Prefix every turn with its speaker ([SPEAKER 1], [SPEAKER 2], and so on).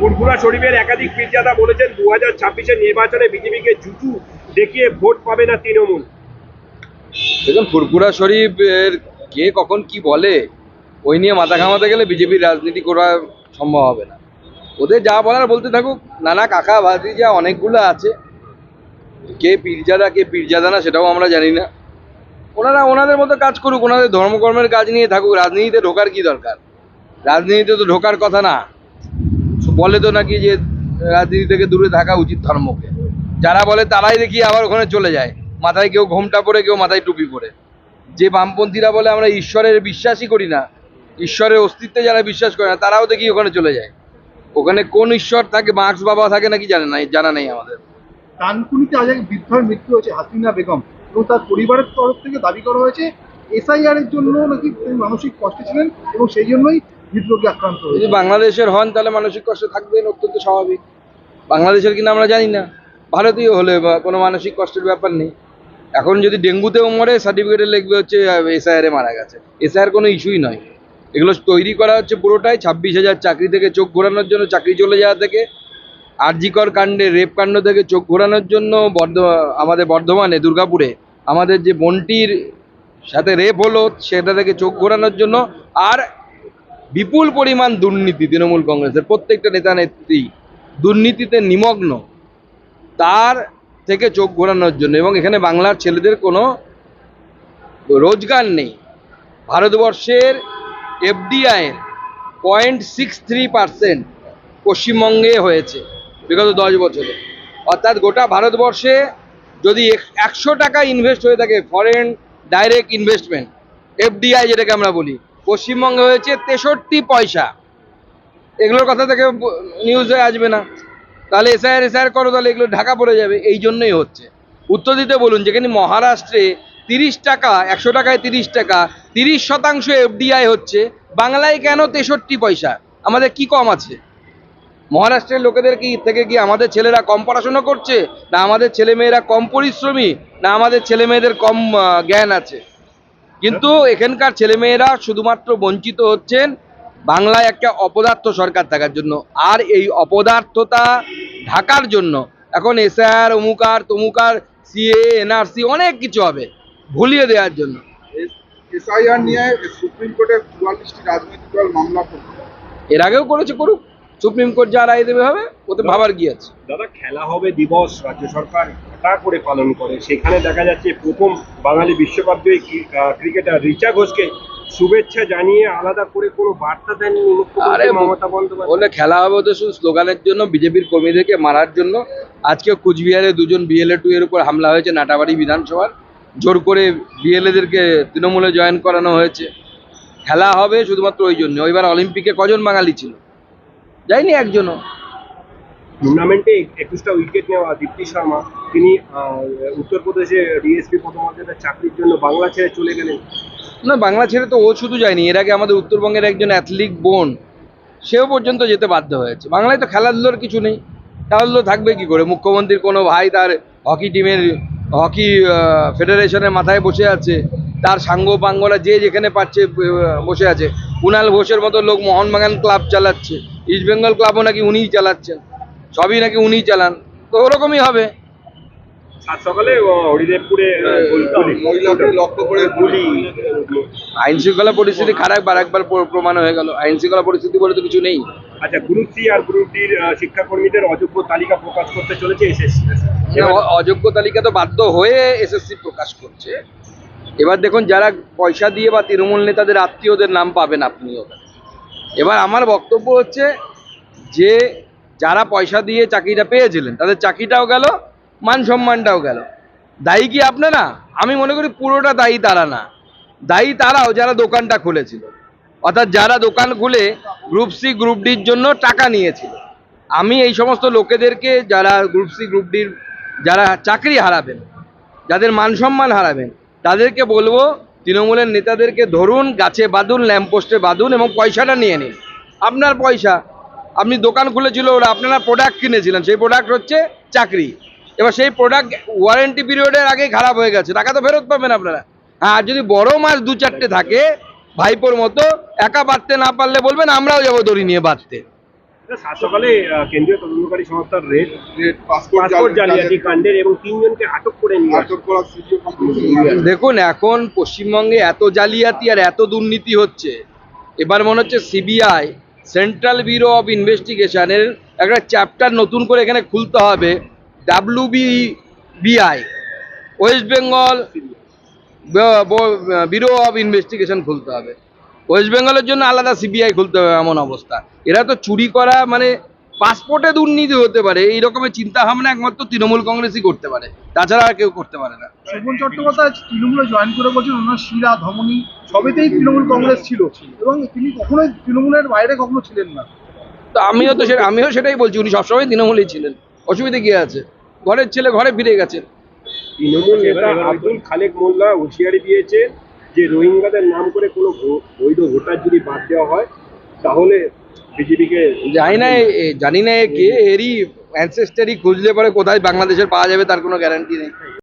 [SPEAKER 1] ফুরফুরা শরীফের একাধিক পীরজাদা বলেছেন দু হাজার ছাব্বিশের নির্বাচনে বিজেপিকে জুজু দেখিয়ে ভোট পাবে না তৃণমূল।
[SPEAKER 2] দেখুন ফুরফুরা শরীফের কে কখন কি বলে, ওই নিয়ে মাথা ঘামাতে গেলে বিজেপির রাজনীতি করা সম্ভব হবে না। ওদের যা বলার বলতে থাকুক, নানা কাকা ভাতিজা অনেকগুলো আছে, কে পীরজাদা কে পীরজাদা না সেটাও আমরা জানি না। ওনারা ওনাদের মতো কাজ করুক, ওনাদের ধর্মকর্মের কাজ নিয়ে থাকুক, রাজনীতিতে ঢোকার কি দরকার? রাজনীতিতে তো ঢোকার কথা না। বলে তো নাকি যে রাজনীতি থেকে দূরে থাকা উচিত ধর্মকে। যারা বলে তারাই দেখি আবার ওখানে চলে যায়। মাথায় কেউ ঘোমটা পরে, কেউ মাথায় টুপি পরে। যে বামপন্থীরা বলে আমরা ঈশ্বরের বিশ্বাসই করি না, ঈশ্বরের অস্তিত্বে যারা বিশ্বাস করে না, তারাও দেখি ওখানে চলে যায়। ওখানে কোন ঈশ্বর থাকে, মার্ক্স বাবা থাকে নাকি জানে না জানা নেই আমাদের।
[SPEAKER 3] কানকুনিতে আজ এক বৃদ্ধার মৃত্যু হয়েছে, হাসিনা বেগম, এবং তার পরিবারের তরফ থেকে দাবি করা হয়েছে, এসআইআর এর জন্য নাকি মানসিক কষ্টে ছিলেন, এবং সেই জন্যই হৃদরোগে আক্রান্ত
[SPEAKER 2] যদি বাংলাদেশের হন তাহলে মানসিক কষ্ট থাকবেন, অত্যন্ত স্বাভাবিক। বাংলাদেশের কিনা আমরা জানি না। ভারতীয় হলে বা কোনো মানসিক কষ্টের ব্যাপার নেই। এখন যদি ডেঙ্গুতেও মরে সার্টিফিকেটে লিখবে হচ্ছে এসআইআর মারা গেছে। এসআইআর কোনো ইস্যুই নয়। এগুলো তৈরি করা হচ্ছে পুরোটাই ছাব্বিশ হাজার চাকরি থেকে চোখ ঘোরানোর জন্য, চাকরি চলে যাওয়া থেকে। আরজিকর কাণ্ডে, রেপ কাণ্ড থেকে চোখ ঘোরানোর জন্য বর্ধ, আমাদের বর্ধমানে, দুর্গাপুরে, আমাদের যে বোনটির সাথে রেপ হলো, সেটা থেকে চোখ ঘোরানোর জন্য। আর বিপুল পরিমাণ দুর্নীতি তৃণমূল কংগ্রেসের। প্রত্যেকটা নেতা নেত্রী দুর্নীতিতে নিমগ্ন। তার থেকে চোখ ঘোরানোর জন্য এবং এখানে বাংলার ছেলেদের কোনো রোজগার নেই। ভারতবর্ষের এফডিআইয়ের পয়েন্ট সিক্স থ্রি পার্সেন্ট পশ্চিমবঙ্গে হয়েছে বিগত দশ বছরে। অর্থাৎ গোটা ভারতবর্ষে যদি একশো টাকা ইনভেস্ট হয়ে থাকে ফরেন ডাইরেক্ট ইনভেস্টমেন্ট এফডিআই যেটাকে আমরা বলি পশ্চিমবঙ্গে হয়েছে তেষট্টি পয়সা। এগুলোর কথা থেকে নিউজ হয়ে আসবে না। তাহলে এসআইআর এসআইআর করো, তাহলে এগুলো ঢাকা পড়ে যাবে। এই জন্যই হচ্ছে। উত্তর দিতে বলুন, যেখানে মহারাষ্ট্রে তিরিশ টাকা, একশো টাকায় তিরিশ টাকা, তিরিশ শতাংশ এফডিআই হচ্ছে। বাংলায় কেন তেষট্টি পয়সা? আমাদের কি কম আছে? মহারাষ্ট্রের লোকেদের কি, থেকে কি আমাদের ছেলেরা কম পড়াশোনা করছে? না আমাদের ছেলেমেয়েরা কম পরিশ্রমী? না আমাদের ছেলেমেয়েদের কম জ্ঞান আছে? কিন্তু এখানকার ছেলেমেয়েরা শুধুমাত্র বঞ্চিত হচ্ছেন বাংলায় একটা অপদার্থ সরকার থাকার জন্য। আর এই অপদার্থতা ঢাকার জন্য এখন এসআর অমুকার তমুকার সিএ এনআরসি অনেক কিছু হবে ভুলিয়ে দেওয়ার জন্য।
[SPEAKER 4] এসআইআর নিয়ে সুপ্রিম কোর্টে চুয়াল্লিশটি রাজনৈতিক দল মামলা
[SPEAKER 2] এর আগেও করেছে করুক। সুপ্রিম কোর্ট যা রায় দেবে হবে ওতে ভাবার কি আছে?
[SPEAKER 1] দাদা খেলা হবে দিবস রাজ্য সরকার ঘটা করে পালন করে। সেখানে দেখা যাচ্ছে প্রথম বাঙালি বিশ্বকাপ জয়ী ক্রিকেটার রিচা ঘোষকে শুভেচ্ছা জানিয়ে আলাদা করে কোনো বার্তা দেননি
[SPEAKER 2] আরে
[SPEAKER 1] মমতা বন্দ্যোপাধ্যায়।
[SPEAKER 2] বলে খেলা হবে তো শুধু স্লোগানের জন্য বিজেপির কর্মীদেরকে মারার জন্য। আজকে কুচবিহারে দুজন বিএলএ টু এর উপর হামলা হয়েছে নাটাবাড়ি বিধানসভার। জোর করে বিএলএদেরকে তৃণমূলে জয়েন করানো হয়েছে। খেলা হবে শুধুমাত্র ওই জন্য। ওইবার অলিম্পিকে কজন বাঙালি ছিল? যায়নি একজনও।
[SPEAKER 1] টুর্নামেন্টে একুশটা উইকেট নেওয়া দীপ্তি শর্মা তিনি উত্তরপ্রদেশে ডিএসপি পদমর্যাদার চাকরির জন্য বাংলা ছেড়ে চলে গেলেন।
[SPEAKER 2] না বাংলা ছেড়ে তো ও শুধু যায়নি এর আগে আমাদের উত্তরবঙ্গের একজন অ্যাথলিক বোন সেও পর্যন্ত যেতে বাধ্য হয়েছে। বাংলায় তো খেলাধুলোর কিছু নেই খেলাধুলো থাকবে কি করে? মুখ্যমন্ত্রীর কোনো ভাই তার হকি টিমের হকি ফেডারেশনের মাথায় বসে আছে তার সাঙ্গ পাঙ্গরা যে যেখানে পাচ্ছে বসে আছে। কুণাল ঘোষের মতো লোক মোহনবাগান ক্লাব চালাচ্ছে। ইস্ট বেঙ্গল ক্লাবও নাকি উনিই চালাচ্ছেন। সবই নাকি উনিই চালান। তো ওরকমই হবে।
[SPEAKER 1] সকালে হরিদেবপুরে আহ, গুলি-
[SPEAKER 4] মহিলাকে লক্ষ্য করে
[SPEAKER 1] গুলি।
[SPEAKER 2] আইন শৃঙ্খলা পরিস্থিতি খারাপ আর একবার প্রমাণ হয়ে গেল। আইন শৃঙ্খলা পরিস্থিতি বলে তো কিছু নেই।
[SPEAKER 1] আচ্ছা গ্রুপ সি আর গ্রুপ ডির শিক্ষাকর্মীদের অযোগ্য তালিকা প্রকাশ করতে চলেছে এসএসসি
[SPEAKER 2] অযোগ্য তালিকা তো বাধ্য হয়ে এসএসসি প্রকাশ করছে। এবার দেখুন যারা পয়সা দিয়ে বা তৃণমূল নেতাদের আত্মীয়দের নাম পাবেন আপনি ওখানে এবার আমার বক্তব্য হচ্ছে যে যারা পয়সা দিয়ে চাকরিটা পেয়েছিলেন, তাদের চাকরিটাও গেল, মান সম্মানটাও গেল। দায়ী কি আপনারা আমি মনে করি পুরোটা দায়ী তারা না। দায়ী তারাও যারা দোকানটা খুলেছিল। অর্থাৎ যারা দোকান খুলে গ্রুপ সি গ্রুপ ডির জন্য টাকা নিয়েছিল। আমি এই সমস্ত লোকেদেরকে যারা গ্রুপ সি গ্রুপ ডির যারা চাকরি হারাবেন, যাদের মান সম্মান হারাবেন, তাদেরকে বলব তৃণমূলের নেতাদেরকে ধরুন, গাছে বাঁধুন ল্যাম্পপোস্টে বাঁধুন এবং পয়সাটা নিয়ে নিন। আপনার পয়সা, আপনি দোকান খুলেছিল ওরা, আপনারা প্রোডাক্ট কিনেছিলেন, সেই প্রোডাক্ট হচ্ছে চাকরি। এবার সেই প্রোডাক্ট ওয়ারেন্টি পিরিয়ডের আগেই খারাপ হয়ে গেছে, টাকা তো ফেরত পাবেন আপনারা। হ্যাঁ আর যদি বড় মাছ দু চারটে থাকে, ভাইপোর মতো, একা বাঁধতে না পারলে বলবেন, আমরাও যাব দড়ি নিয়ে বাঁধতে।
[SPEAKER 1] সাত সকালে কেন্দ্রীয় তদন্তকারী সংস্থার রেড
[SPEAKER 4] রেড পাসপোর্ট
[SPEAKER 1] জালিয়াতি কাণ্ডের এবং তিনজনকে আটক করে নিয়ে
[SPEAKER 2] দেখুন এখন পশ্চিমবঙ্গে এত জালিয়াতি আর এত দুর্নীতি হচ্ছে। এবার মনে হচ্ছে সিবিআই সেন্ট্রাল ব্যুরো অফ ইনভেস্টিগেশনের একটা চ্যাপ্টার নতুন করে এখানে খুলতে হবে W BI West Bengal bureau of investigation খুলতে হবে। ওয়েস্ট বেঙ্গলের জন্য আলাদা সিবিআই খুলতে হবে এমন অবস্থা। এরা তো চুরি করা মানে পাসপোর্টে দুর্নীতি হতে পারে এই রকমের চিন্তা ভাবনা একমাত্র তৃণমূল কংগ্রেসই করতে পারে তাছাড়া আর কেউ করতে পারে না।
[SPEAKER 3] শোভন চট্টোপাধ্যায় তৃণমূলে জয়েন করে বলছেন ওনার শিরা ধমনী সবেতেই তৃণমূল কংগ্রেস ছিল। এবং তিনি কখনোই তৃণমূলের বাইরে কখনো ছিলেন না।
[SPEAKER 2] তো আমিও তো সেটা আমিও সেটাই বলছি উনি সবসময় তৃণমূলেই ছিলেন। অসুবিধে কি আছে? ঘরের ছেলে ঘরে ফিরে গেছে
[SPEAKER 1] তৃণমূল নেতা আব্দুল খালেক মোল্লা হুঁশিয়ারি দিয়েছে যে রোহিঙ্গাদের নাম করে কোনো বৈধ ভোটার যদি বাদ দেওয়া হয়, তাহলে বিজেপিকে
[SPEAKER 2] জানি না জানি না কে, এরই অ্যানসেস্টারি খুঁজলে পরে কোথায় বাংলাদেশের পাওয়া যাবে তার কোনো গ্যারান্টি নেই।